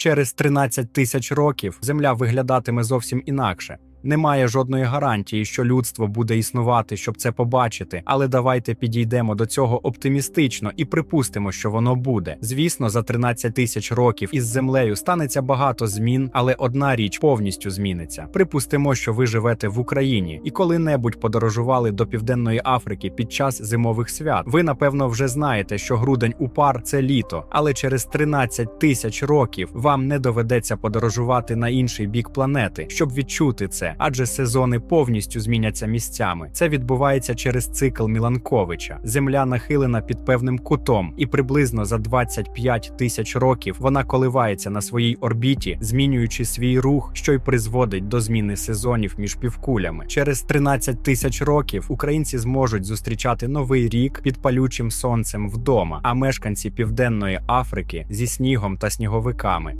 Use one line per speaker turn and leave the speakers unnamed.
Через 13 тисяч років земля виглядатиме зовсім інакше. Немає жодної гарантії, що людство буде існувати, щоб це побачити, але давайте підійдемо до цього оптимістично і припустимо, що воно буде. Звісно, за 13 тисяч років із землею станеться багато змін, але одна річ повністю зміниться. Припустимо, що ви живете в Україні і коли-небудь подорожували до Південної Африки під час зимових свят. Ви напевно вже знаєте, що грудень у пар це літо, але через 13 тисяч років вам не доведеться подорожувати на інший бік планети, щоб відчути це адже сезони повністю зміняться місцями. Це відбувається через цикл Міланковича. Земля нахилена під певним кутом, і приблизно за 25 тисяч років вона коливається на своїй орбіті, змінюючи свій рух, що й призводить до зміни сезонів між півкулями. Через 13 тисяч років українці зможуть зустрічати новий рік під палючим сонцем вдома, а мешканці Південної Африки зі снігом та сніговиками.